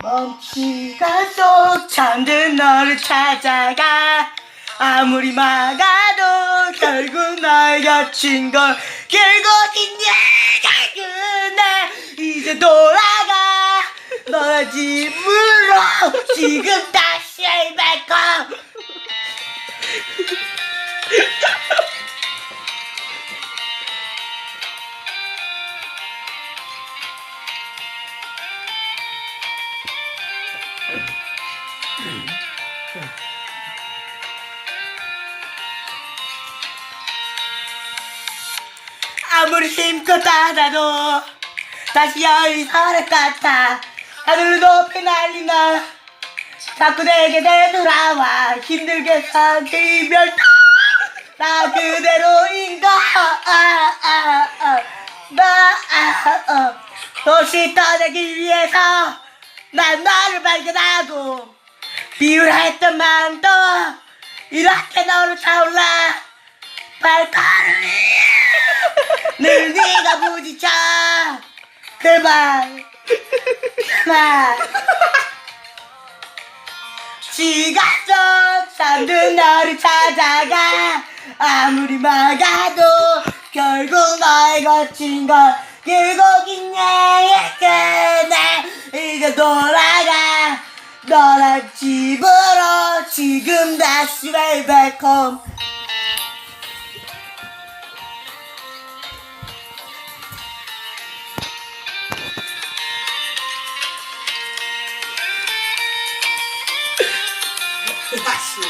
멈치가 속 잠든 너를 찾아가. 아무리 막아도 결국 날 겹친 걸 결국인 내가 그날 이제 돌아가. 너의 집으로 지금 다시 헬베컴 아무리 힘껏 닫아도 다시 열린 서랍 같아. 하늘 높이 날리나 자꾸 내게 되돌아와. 힘들게 산 이별 나 그대로인가 아, 아, 아, 나 아, 어. 도시 떠나기 위해서 난 너를 발견하고 비울했던 마음도 이렇게 너로 차올라 발걸음 위에 늘 네가 부딪혀 그만 그만. 속 잠든 너를 찾아가 아무리 막아도 결국 너의 거친 걸 내게 나 이제 집으로 지금 다시 home 다시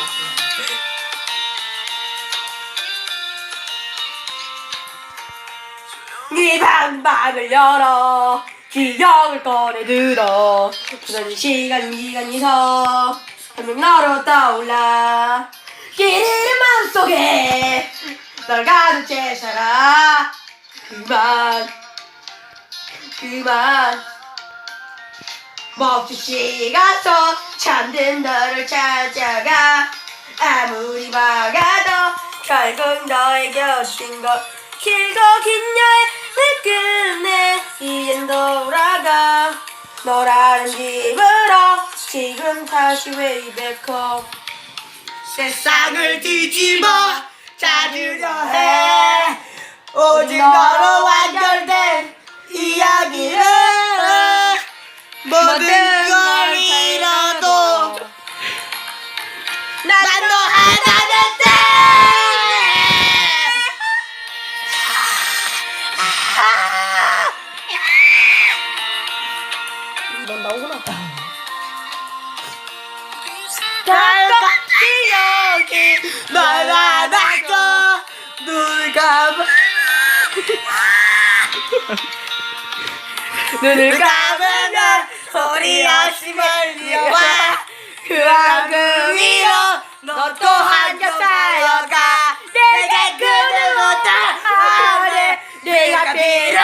네 방 방을 열어 기억을 꺼내 들어. 그런 시간 시간이서 한명 너로 떠올라. 길이는 마음속에 널 가득 채 살아 그만 그만. 시간 속 잠든 너를 찾아가. 아무리 막아도 결국 너의 곁인 것. 길고 긴여 집으로 지금 다시 home 세상을 뒤집어 찾으려 해. 오직 너로 완결된 이야기를 모든 걸 잃어도 난 너 하나는 돼넌 나오구나. 여기 널 안아줘 눈을 감아 눈을 감으면 소리 없이 멀리와. 그 하늘 위로 너 또 한겹 쌓여가. 내게 그들 못한 하늘 네가 필요해